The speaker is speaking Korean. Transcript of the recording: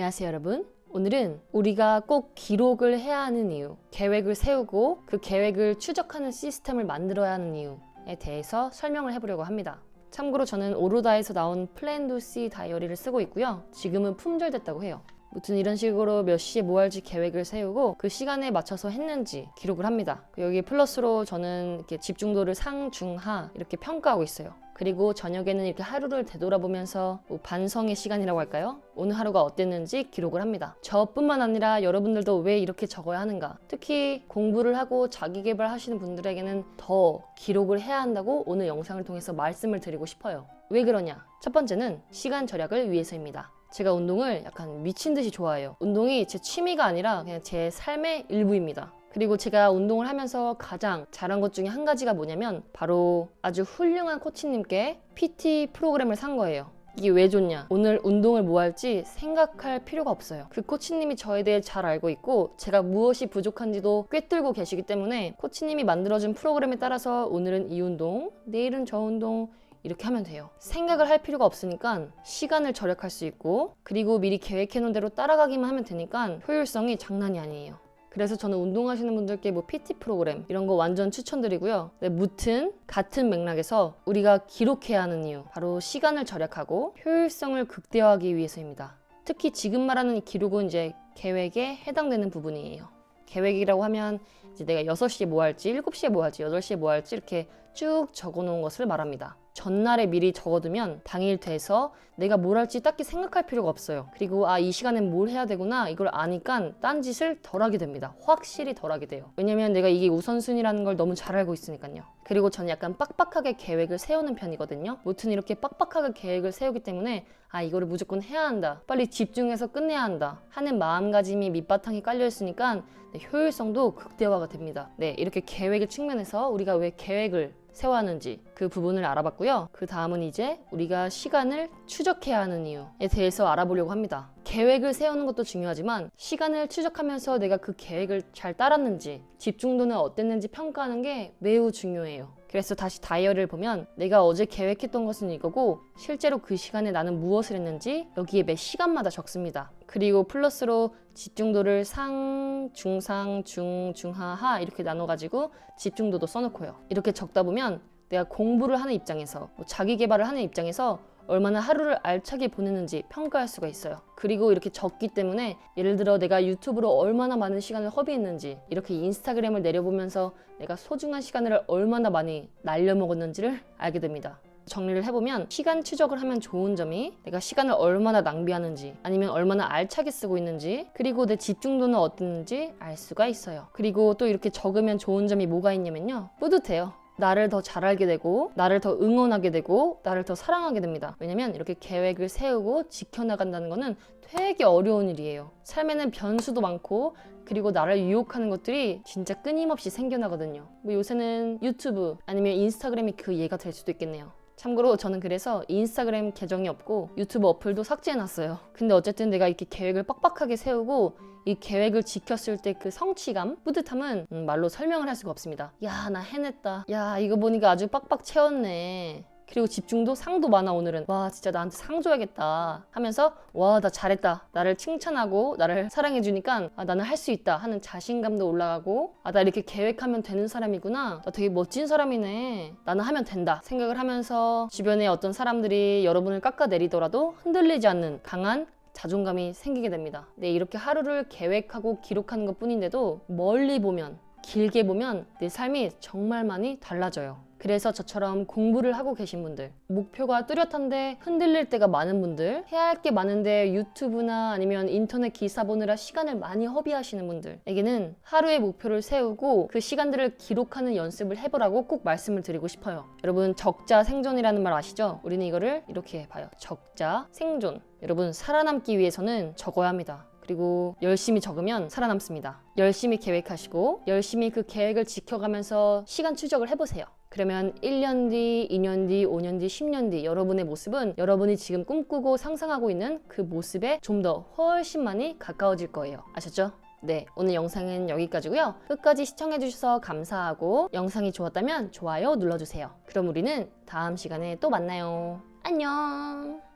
안녕하세요, 여러분. 오늘은 우리가 꼭 기록을 해야 하는 이유, 계획을 세우고 그 계획을 추적하는 시스템을 만들어야 하는 이유에 대해서 설명을 해보려고 합니다. 참고로 저는 오로다에서 나온 플랜 도시 다이어리를 쓰고 있고요. 지금은 품절됐다고 해요. 무튼 이런 식으로 몇 시에 뭐 할지 계획을 세우고 그 시간에 맞춰서 했는지 기록을 합니다. 여기 플러스로 저는 이렇게 집중도를 상, 중, 하 이렇게 평가하고 있어요. 그리고 저녁에는 이렇게 하루를 되돌아보면서 뭐 반성의 시간이라고 할까요? 오늘 하루가 어땠는지 기록을 합니다. 저뿐만 아니라 여러분들도 왜 이렇게 적어야 하는가? 특히 공부를 하고 자기 개발하시는 분들에게는 더 기록을 해야 한다고 오늘 영상을 통해서 말씀을 드리고 싶어요. 왜 그러냐? 첫 번째는 시간 절약을 위해서입니다. 제가 운동을 약간 미친 듯이 좋아해요. 운동이 제 취미가 아니라 그냥 제 삶의 일부입니다. 그리고 제가 운동을 하면서 가장 잘한 것 중에 한 가지가 뭐냐면 바로 아주 훌륭한 코치님께 PT 프로그램을 산 거예요. 이게 왜 좋냐? 오늘 운동을 뭐 할지 생각할 필요가 없어요. 그 코치님이 저에 대해 잘 알고 있고 제가 무엇이 부족한지도 꿰뚫고 계시기 때문에 코치님이 만들어준 프로그램에 따라서 오늘은 이 운동, 내일은 저 운동 이렇게 하면 돼요. 생각을 할 필요가 없으니까 시간을 절약할 수 있고 그리고 미리 계획해놓은 대로 따라가기만 하면 되니까 효율성이 장난이 아니에요. 그래서 저는 운동하시는 분들께 뭐 PT 프로그램 이런 거 완전 추천드리고요. 네, 무튼 같은 맥락에서 우리가 기록해야 하는 이유 바로 시간을 절약하고 효율성을 극대화하기 위해서입니다. 특히 지금 말하는 이 기록은 이제 계획에 해당되는 부분이에요. 계획이라고 하면 이제 내가 6시에 뭐 할지, 7시에 뭐 할지, 8시에 뭐 할지 이렇게 쭉 적어 놓은 것을 말합니다. 전날에 미리 적어두면 당일 돼서 내가 뭘 할지 딱히 생각할 필요가 없어요. 그리고 아, 이 시간엔 뭘 해야 되구나 이걸 아니까 딴 짓을 덜 하게 됩니다. 확실히 덜 하게 돼요. 왜냐면 내가 이게 우선순위라는 걸 너무 잘 알고 있으니까요. 그리고 저는 약간 빡빡하게 계획을 세우는 편이거든요. 무튼 이렇게 빡빡하게 계획을 세우기 때문에 아, 이거를 무조건 해야 한다. 빨리 집중해서 끝내야 한다. 하는 마음가짐이 밑바탕에 깔려 있으니까 네, 효율성도 극대화가 됩니다. 네, 이렇게 계획의 측면에서 우리가 왜 계획을 세워하는지 그 부분을 알아봤고요. 그 다음은 이제 우리가 시간을 추적해야 하는 이유에 대해서 알아보려고 합니다. 계획을 세우는 것도 중요하지만 시간을 추적하면서 내가 그 계획을 잘 따랐는지 집중도는 어땠는지 평가하는 게 매우 중요해요. 그래서 다시 다이어리를 보면 내가 어제 계획했던 것은 이거고 실제로 그 시간에 나는 무엇을 했는지 여기에 매 시간마다 적습니다. 그리고 플러스로 집중도를 상, 중상, 중, 중하, 하 이렇게 나눠가지고 집중도도 써놓고요. 이렇게 적다 보면 내가 공부를 하는 입장에서 뭐 자기 개발을 하는 입장에서 얼마나 하루를 알차게 보내는지 평가할 수가 있어요. 그리고 이렇게 적기 때문에 예를 들어 내가 유튜브로 얼마나 많은 시간을 허비했는지 이렇게 인스타그램을 내려보면서 내가 소중한 시간을 얼마나 많이 날려먹었는지를 알게 됩니다. 정리를 해보면 시간 추적을 하면 좋은 점이 내가 시간을 얼마나 낭비하는지 아니면 얼마나 알차게 쓰고 있는지 그리고 내 집중도는 어땠는지 알 수가 있어요. 그리고 또 이렇게 적으면 좋은 점이 뭐가 있냐면요. 뿌듯해요. 나를 더 잘 알게 되고 나를 더 응원하게 되고 나를 더 사랑하게 됩니다. 왜냐면 이렇게 계획을 세우고 지켜나간다는 거는 되게 어려운 일이에요. 삶에는 변수도 많고 그리고 나를 유혹하는 것들이 진짜 끊임없이 생겨나거든요. 뭐 요새는 유튜브 아니면 인스타그램이 그 예가 될 수도 있겠네요. 참고로 저는 그래서 인스타그램 계정이 없고 유튜브 어플도 삭제해놨어요. 근데 어쨌든 내가 이렇게 계획을 빡빡하게 세우고 이 계획을 지켰을 때 그 성취감, 뿌듯함은 음, 말로 설명을 할 수가 없습니다. 야, 나 해냈다. 야, 이거 보니까 아주 빡빡 채웠네. 그리고 집중도 상도 많아 오늘은 와 진짜 나한테 상 줘야겠다 하면서 와 나 잘했다 나를 칭찬하고 나를 사랑해 주니까 아, 나는 할 수 있다 하는 자신감도 올라가고 아 나 이렇게 계획하면 되는 사람이구나 나 되게 멋진 사람이네 나는 하면 된다 생각을 하면서 주변에 어떤 사람들이 여러분을 깎아내리더라도 흔들리지 않는 강한 자존감이 생기게 됩니다. 네, 이렇게 하루를 계획하고 기록하는 것 뿐인데도 멀리 보면, 길게 보면 내 삶이 정말 많이 달라져요. 그래서 저처럼 공부를 하고 계신 분들, 목표가 뚜렷한데 흔들릴 때가 많은 분들, 해야 할 게 많은데 유튜브나 아니면 인터넷 기사 보느라 시간을 많이 허비하시는 분들에게는 하루의 목표를 세우고 그 시간들을 기록하는 연습을 해보라고 꼭 말씀을 드리고 싶어요. 여러분, 적자 생존이라는 말 아시죠? 우리는 이거를 이렇게 봐요. 적자 생존. 여러분, 살아남기 위해서는 적어야 합니다. 그리고 열심히 적으면 살아남습니다. 열심히 계획하시고 열심히 그 계획을 지켜가면서 시간 추적을 해보세요. 그러면 1년 뒤, 2년 뒤, 5년 뒤, 10년 뒤 여러분의 모습은 여러분이 지금 꿈꾸고 상상하고 있는 그 모습에 좀 더 훨씬 많이 가까워질 거예요. 아셨죠? 네, 오늘 영상은 여기까지고요. 끝까지 시청해주셔서 감사하고 영상이 좋았다면 좋아요 눌러주세요. 그럼 우리는 다음 시간에 또 만나요. 안녕!